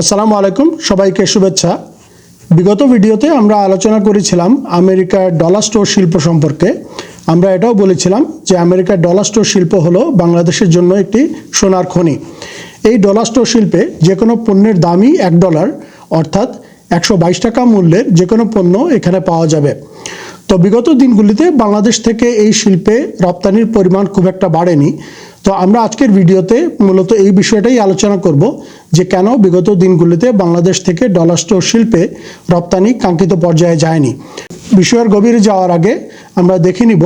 আসসালামু আলাইকুম, সবাইকে শুভেচ্ছা। বিগত ভিডিওতে আমরা আলোচনা করেছিলাম আমেরিকার ডলার স্টোর শিল্প সম্পর্কে। আমরা এটাও বলেছিলাম যে আমেরিকার ডলার স্টোর শিল্প হলো বাংলাদেশের জন্য একটি সোনার খনি। এই ডলার স্টোর শিল্পে যে কোনো পণ্যের দামই এক ডলার, অর্থাৎ একশো বাইশ টাকা মূল্যের যে কোনো পণ্য এখানে পাওয়া যাবে। তো বিগত দিনগুলিতে বাংলাদেশ থেকে এই শিল্পে রপ্তানির পরিমাণ খুব একটা বাড়েনি। তো আমরা আজকের ভিডিওতে মূলত এই বিষয়টাই আলোচনা করব যে কেন বিগত দিনগুলিতে বাংলাদেশ থেকে ডলার স্টোর শিল্পে রপ্তানি কাঙ্ক্ষিত পর্যায়ে যায়নি। বিষয়ের গভীরে যাওয়ার আগে আমরা দেখে নিব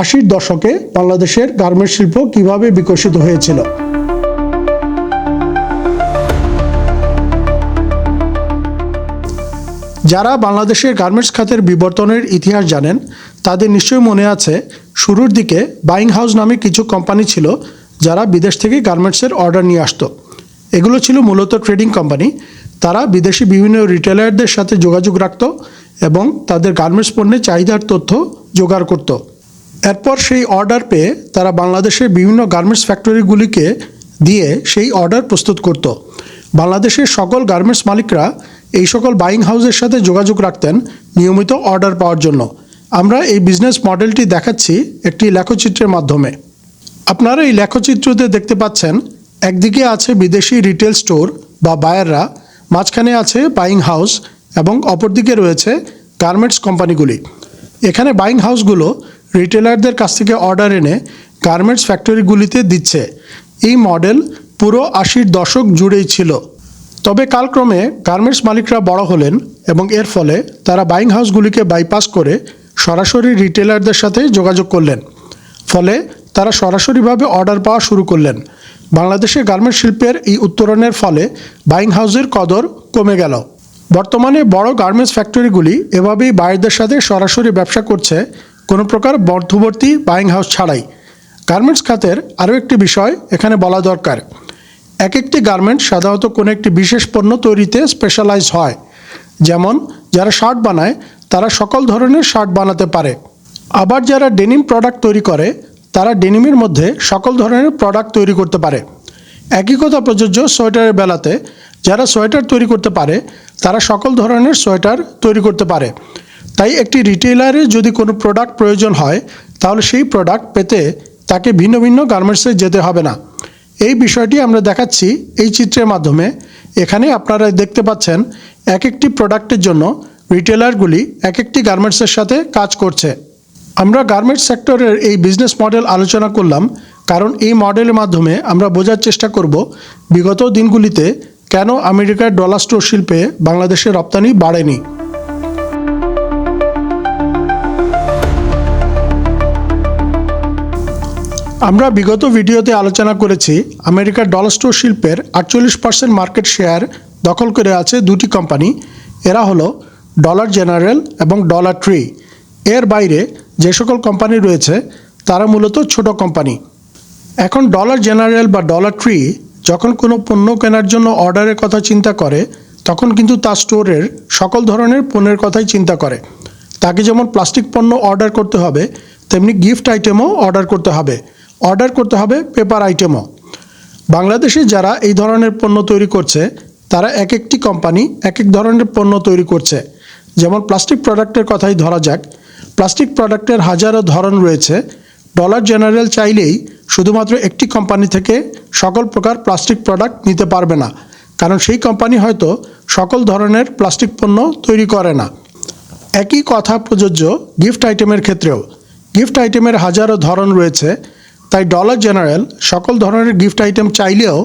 আশির দশকে বাংলাদেশের গার্মেন্টস শিল্প কীভাবে বিকশিত হয়েছিল। যারা বাংলাদেশের গার্মেন্টস খাতের বিবর্তনের ইতিহাস জানেন, তাদের নিশ্চয়ই মনে আছে, শুরুর দিকে বাইং হাউস নামে কিছু কোম্পানি ছিল যারা বিদেশ থেকে গার্মেন্টসের অর্ডার নিয়ে আসতো। এগুলো ছিল মূলত ট্রেডিং কোম্পানি। তারা বিদেশি বিভিন্ন রিটেলারদের সাথে যোগাযোগ রাখত এবং তাদের গার্মেন্টস পণ্যের চাহিদার তথ্য জোগাড় করত। এরপর সেই অর্ডার পেয়ে তারা বাংলাদেশের বিভিন্ন গার্মেন্টস ফ্যাক্টরিগুলিকে দিয়ে সেই অর্ডার প্রস্তুত করত। বাংলাদেশের সকল গার্মেন্টস মালিকরা এই সকল বাইং হাউসের সাথে যোগাযোগ রাখতেন নিয়মিত অর্ডার পাওয়ার জন্য। আমরা এই বিজনেস মডেলটি দেখাচ্ছি একটি লেখচিত্রের মাধ্যমে। আপনারা এই লেখচিত্রতে দেখতে পাচ্ছেন, একদিকে আছে বিদেশি রিটেল স্টোর বা বায়াররা মাঝখানে আছে বাইং হাউস এবং অপরদিকে রয়েছে গার্মেন্টস কোম্পানিগুলি এখানে বাইং হাউসগুলো রিটেলারদের কাছ থেকে অর্ডার এনে গার্মেন্টস ফ্যাক্টরিগুলিতে দিচ্ছে। এই মডেল পুরো আশির দশক জুড়েই ছিল। তবে কালক্রমে গার্মেন্টস মালিকরা বড় হলেন এবং এর ফলে তারা বাইং হাউসগুলিকে বাইপাস করে সরাসরি রিটেলারদের সাথে যোগাযোগ করলেন। ফলে তারা সরাসরিভাবে অর্ডার পাওয়া শুরু করলেন। বাংলাদেশের গার্মেন্টস শিল্পের এই উত্তরণের ফলে বাইং হাউসের কদর কমে গেল। বর্তমানে বড় গার্মেন্টস ফ্যাক্টরিগুলি এভাবেই বাইরদের সাথে সরাসরি ব্যবসা করছে। কোনো প্রকার মধ্যবর্তী বাইং হাউস ছাড়াই। গার্মেন্টস খাতের আরও একটি বিষয় এখানে বলা দরকার। এক একটি গার্মেন্ট সাধারণত কোনো একটি বিশেষ পণ্য তৈরিতে স্পেশালাইজ হয়। যেমন, যারা শার্ট বানায়, তারা সকল ধরনের শার্ট বানাতে পারে। আবার যারা ডেনিম প্রোডাক্ট তৈরি করে, তারা ডেনিমের মধ্যে সকল ধরনের প্রোডাক্ট তৈরি করতে পারে। একই কথা প্রযোজ্য সোয়েটারের বেলাতে, যারা সোয়েটার তৈরি করতে পারে, তারা সকল ধরনের সোয়েটার তৈরি করতে পারে। তাই একটি রিটেলারে যদি কোনো প্রোডাক্ট প্রয়োজন হয়, তাহলে সেই প্রোডাক্ট পেতে তাকে ভিন্ন ভিন্ন গার্মেন্টসে যেতে হবে না। এই বিষয়টি আমরা দেখাচ্ছি এই চিত্রের মাধ্যমে। এখানে আপনারা দেখতে পাচ্ছেন এক একটি প্রোডাক্টের জন্য রিটেলারগুলি এক একটি গার্মেন্টসের সাথে কাজ করছে। আমরা গার্মেন্টস সেক্টরের এই বিজনেস মডেল আলোচনা করলাম, কারণ এই মডেলের মাধ্যমে আমরা বোঝার চেষ্টা করব বিগত দিনগুলিতে কেন আমেরিকার ডলার স্টোর শিল্পে বাংলাদেশের রপ্তানি বাড়েনি। আমরা বিগত ভিডিওতে আলোচনা করেছি আমেরিকার ডলার স্টোর শিল্পের আটচল্লিশ পার্সেন্ট মার্কেট শেয়ার দখল করে আছে দুটি কোম্পানি এরা হলো ডলার জেনারেল এবং ডলার ট্রি এর বাইরে যে সকল কোম্পানি রয়েছে, তারা মূলত ছোট কোম্পানি এখন ডলার জেনারেল বা ডলার ট্রি যখন কোনো পণ্য কেনার জন্য অর্ডারের কথা চিন্তা করে, তখন কিন্তু তার স্টোরের সকল ধরনের পণ্যের কথাই চিন্তা করে। তাকে যেমন প্লাস্টিক পণ্য অর্ডার করতে হবে, তেমনি গিফট আইটেমও অর্ডার করতে হবে। অর্ডার করতে হবে পেপার আইটেমও। বাংলাদেশে যারা এই ধরনের পণ্য তৈরি করছে, তারা এক একটি কোম্পানি এক এক ধরনের পণ্য তৈরি করছে। যেমন প্লাস্টিক প্রোডাক্টের কথাই ধরা যাক। প্লাস্টিক প্রোডাক্টের হাজারো ধরন রয়েছে। ডলার জেনারেল চাইলেই শুধুমাত্র একটি কোম্পানি থেকে সকল প্রকার প্লাস্টিক প্রোডাক্ট নিতে পারবে না। কারণ সেই কোম্পানি হয়তো সকল ধরনের প্লাস্টিক পণ্য তৈরি করে না। একই কথা প্রযোজ্য গিফট আইটেমের ক্ষেত্রেও। গিফট আইটেমের হাজারো ধরন রয়েছে। তাই ডলার জেনারেল সকল ধরনের গিফট আইটেম চাইলেও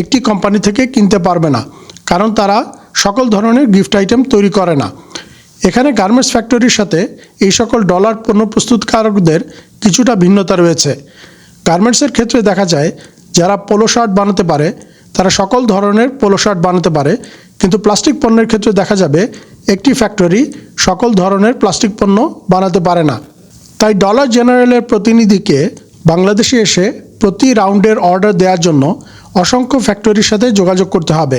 একটি কোম্পানি থেকে কিনতে পারবে না, কারণ তারা সকল ধরনের গিফট আইটেম তৈরি করে না। এখানে গার্মেন্টস ফ্যাক্টরির সাথে এই সকল ডলার পণ্য প্রস্তুতকারকদের কিছুটা ভিন্নতা রয়েছে। গার্মেন্টসের ক্ষেত্রে দেখা যায়, যারা পোলো শার্ট বানাতে পারে, তারা সকল ধরনের পোলো শার্ট বানাতে পারে, কিন্তু প্লাস্টিক পণ্যের ক্ষেত্রে দেখা যাবে, একটি ফ্যাক্টরি সকল ধরনের প্লাস্টিক পণ্য বানাতে পারে না। তাই ডলার জেনারেলের প্রতিনিধিকে বাংলাদেশে এসে প্রতি রাউন্ডের অর্ডার দেওয়ার জন্য অসংখ্য ফ্যাক্টরির সাথে যোগাযোগ করতে হবে।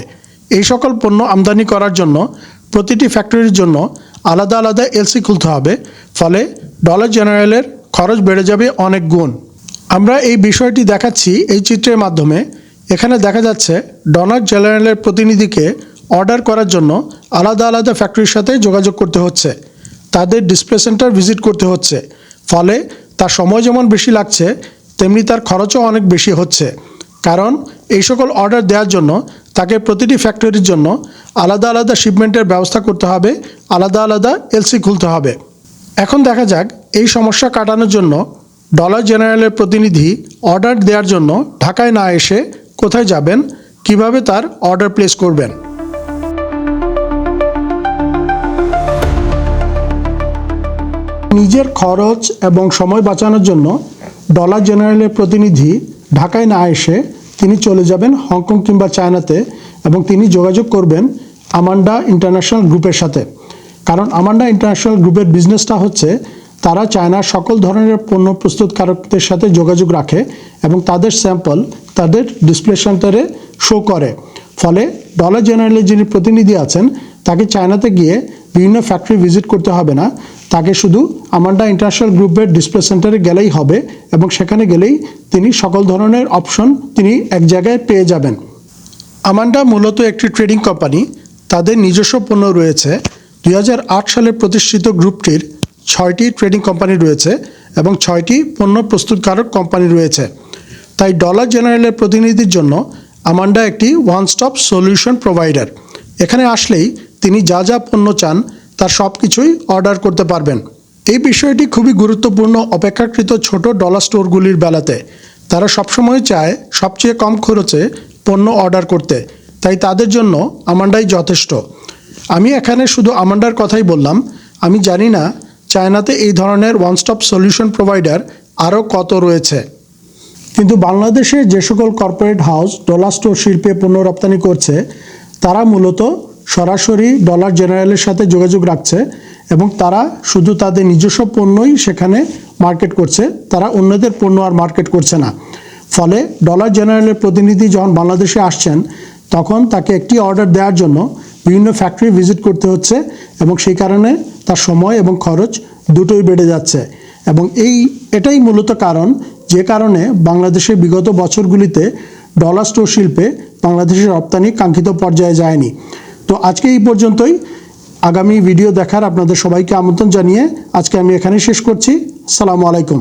এই সকল পণ্য আমদানি করার জন্য প্রতিটি ফ্যাক্টরির জন্য আলাদা আলাদা এলসি খুলতে হবে, ফলে ডলার জেনারেলের খরচ বেড়ে যাবে অনেক গুণ। আমরা এই বিষয়টি দেখাচ্ছি এই চিত্রের মাধ্যমে। এখানে দেখা যাচ্ছে ডলার জেনারেলের প্রতিনিধিকে অর্ডার করার জন্য আলাদা আলাদা ফ্যাক্টরির সাথে যোগাযোগ করতে হচ্ছে। তাদের ডিসপ্লে সেন্টার ভিজিট করতে হচ্ছে, ফলে তার সময় যেমন বেশি লাগছে, তেমনি তার খরচও অনেক বেশি হচ্ছে। কারণ এই সকল অর্ডার দেওয়ার জন্য, তাকে প্রতিটি ফ্যাক্টরির জন্য আলাদা আলাদা শিপমেন্টের ব্যবস্থা করতে হবে, আলাদা আলাদা এলসি খুলতে হবে। এখন দেখা যাক এই সমস্যা কাটানোর জন্য ডলার জেনারেলের প্রতিনিধি অর্ডার দেওয়ার জন্য ঢাকায় না এসে কোথায় যাবেন, কীভাবে তার অর্ডার প্লেস করবেন। নিজের খরচ এবং সময় বাঁচানোর জন্য ডলার জেনারেলের প্রতিনিধি ঢাকায় না এসে তিনি চলে যাবেন হংকং কিংবা চায়নাতে এবং তিনি যোগাযোগ করবেন আমান্ডা ইন্টারন্যাশনাল গ্রুপের সাথে। কারণ আমান্ডা ইন্টারন্যাশনাল গ্রুপের বিজনেসটা হচ্ছে তারা চায়নার সকল ধরনের পণ্য প্রস্তুতকারকদের সাথে যোগাযোগ রাখে এবং তাদের স্যাম্পল তাদের ডিসপ্লে সেন্টারে শো করে। ফলে ডলার জেনারেলের যিনি প্রতিনিধি আছেন, তাকে চায়নাতে গিয়ে বিভিন্ন ফ্যাক্টরি ভিজিট করতে হবে না। তাকে শুধু আমান্ডা ইন্টারন্যাশনাল গ্রুপের ডিসপ্লে সেন্টারে গেলেই হবে এবং সেখানে গেলেই তিনি সকল ধরনের অপশন তিনি এক জায়গায় পেয়ে যাবেন। আমান্ডা মূলত একটি ট্রেডিং কোম্পানি তাদের নিজস্ব পণ্য রয়েছে। দুই হাজার আট সালে প্রতিষ্ঠিত গ্রুপটির ছয়টি ট্রেডিং কোম্পানি রয়েছে এবং ছয়টি পণ্য প্রস্তুতকারক কোম্পানি রয়েছে। তাই ডলার জেনারেলের প্রতিনিধির জন্য আমান্ডা একটি ওয়ান স্টপ সলিউশন প্রোভাইডার এখানে আসলেই তিনি যা যা পণ্য চান তার সব কিছুই অর্ডার করতে পারবেন। এই বিষয়টি খুবই গুরুত্বপূর্ণ, অপেক্ষাকৃত ছোট ডলার স্টোরগুলির বেলাতে। তারা সবসময় চায় সবচেয়ে কম খরচে পণ্য অর্ডার করতে। তাই তাদের জন্য আমান্ডাই যথেষ্ট। আমি এখানে শুধু আমান্ডার কথাই বললাম। আমি জানি না চায়নাতে এই ধরনের ওয়ান স্টপ সলিউশন প্রোভাইডার আরও কত রয়েছে। কিন্তু বাংলাদেশে যে সকল কর্পোরেট হাউস ডলার স্টোর শিল্পে পণ্য রপ্তানি করছে, তারা মূলত সরাসরি ডলার জেনারেলের সাথে যোগাযোগ রাখছে এবং তারা শুধু তাদের নিজস্ব পণ্যই সেখানে মার্কেট করছে, তারা অন্যদের পণ্য আর মার্কেট করছে না। ফলে ডলার জেনারেলের প্রতিনিধি যখন বাংলাদেশে আসছেন, তখন তাকে একটি অর্ডার দেওয়ার জন্য বিভিন্ন ফ্যাক্টরি ভিজিট করতে হচ্ছে এবং সেই কারণে তার সময় এবং খরচ দুটোই বেড়ে যাচ্ছে। এবং এই, এটাই মূলত কারণ, যে কারণে বাংলাদেশের বিগত বছরগুলিতে ডলার স্টোর শিল্পে বাংলাদেশের রপ্তানি কাঙ্ক্ষিত পর্যায়ে যায়নি। তো আজকে এই পর্যন্তই। আগামী ভিডিও দেখার আপনাদের সবাইকে আমন্ত্রণ জানিয়ে আজকে আমি এখানে শেষ করছি। সালামু আলাইকুম।